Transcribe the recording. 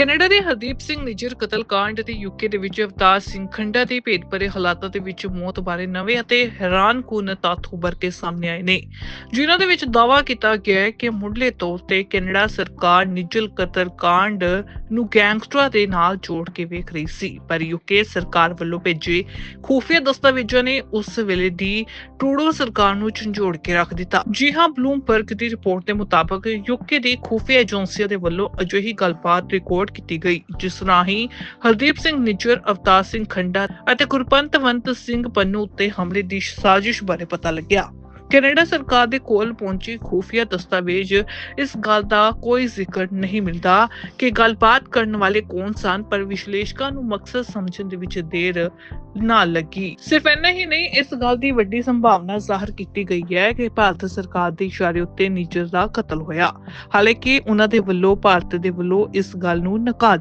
Canada ਦੇ ਹਰਦੀਪ ਸਿੰਘ ਨਿਜਰ ਕਤਲ ਕਾਂਡ ਤੇ ਯੂਕੇ ਦੇ ਵਿੱਚ ਅਵਤਾਰ ਸਿੰਘ ਖੰਡਾ ਦੇ ਭੇਦਭਰੇ ਹਾਲਾਤਾਂ ਦੇ ਵਿੱਚ ਮੌਤ ਬਾਰੇ ਨਵੇਂ ਅਤੇ ਹੈਰਾਨਕੁਨ ਤੱਥ ਉੱਭਰ ਕੇ ਸਾਹਮਣੇ ਆਏ ਨੇ। ਜਿਨ੍ਹਾਂ ਦੇ ਵਿੱਚ ਦਾਵਾ ਕੀਤਾ ਗਿਆ ਹੈ ਕਿ ਮੁੱਢਲੇ ਤੌਰ ਤੇ ਕੈਨੇਡਾ ਸਰਕਾਰ ਨਿਜਲ ਕਤਲकांड ਨੂੰ ਗੈਂਗਸਟਰਾਂ ਦੇ ਨਾਲ ਜੋੜ ਕੇ ਵੇਖ ਰਹੀ ਸੀ, ਪਰ ਯੂਕੇ ਸਰਕਾਰ ਵੱਲੋਂ ਭੇਜੇ ਖੂਫੀਆ ਦਸਤਾਵੇਜ਼ਾਂ ਨੇ ਉਸ ਵੇਲੇ ਦੀ ਟਰੂਡੋ ਸਰਕਾਰ ਨੂੰ ਝੰਜੋੜ ਕੇ ਰੱਖ ਦਿੱਤਾ। ਜੀ ਹਾਂ ਬਲੂਮਬਰਗ ਦੀ ਰਿਪੋਰਟ ਦੇ ਮੁਤਾਬਕ ਯੂਕੇ ਦੀ ਖੂਫੀਆ ਏਜੰਸੀਆਂ ਦੇ ਵੱਲੋਂ ਅਜਿਹੀ ਗੱਲਬਾਤ ਰਿਕਾਰਡ ਰਿਕਾਰਡ ਕੀਤੀ ਗਈ, ਜਿਸ ਰਾਹੀਂ ਹਰਦੀਪ ਸਿੰਘ ਨਿੱਜਰ, ਅਵਤਾਰ ਸਿੰਘ ਖੰਡਾ ਅਤੇ ਗੁਰਪੰਤਵੰਤ ਸਿੰਘ ਪੰਨੂ ਉੱਤੇ ਹਮਲੇ ਦੀ ਸਾਜ਼ਿਸ਼ ਬਾਰੇ ਪਤਾ ਲੱਗਿਆ। ਕੈਨੇਡਾ ਸਰਕਾਰ ਦੇ ਕੋਲ ਪਹੁੰਚੀ ਖੂਫੀਆ ਦਸਤਾਵੇਜ਼, ਇਸ ਗੱਲ ਦਾ ਕੋਈ ਜ਼ਿਕਰ ਨਹੀਂ ਮਿਲਦਾ ਕਿ ਗੱਲਬਾਤ ਕਰਨ ਵਾਲੇ ਕੌਣ ਸਨ, ਪਰ ਵਿਸ਼ਲੇਸ਼ਕਾਂ ਨੂੰ ਮਕਸਦ ਸਮਝਣ ਦੇ ਵਿੱਚ ਦੇਰ ਨਾ ਲੱਗੀ। ਸਿਰਫ ਇੰਨਾ ਹੀ ਨਹੀਂ, ਇਸ ਗੱਲ ਦੀ ਵੱਡੀ ਸੰਭਾਵਨਾ ਜ਼ਾਹਰ ਕੀਤੀ ਗਈ ਹੈ ਕਿ ਭਾਰਤ ਸਰਕਾਰ ਦੇ ਇਸ਼ਾਰੇ ਉੱਤੇ ਨਿੱਜਰ ਦਾ ਕਤਲ ਹੋਇਆ। ਹਾਲਾਂਕਿ, ਉਹਨਾਂ ਦੇ ਵੱਲੋਂ, ਭਾਰਤ ਦੇ ਵੱਲੋਂ ਇਸ ਗੱਲ ਨੂੰ ਨਕਾਰ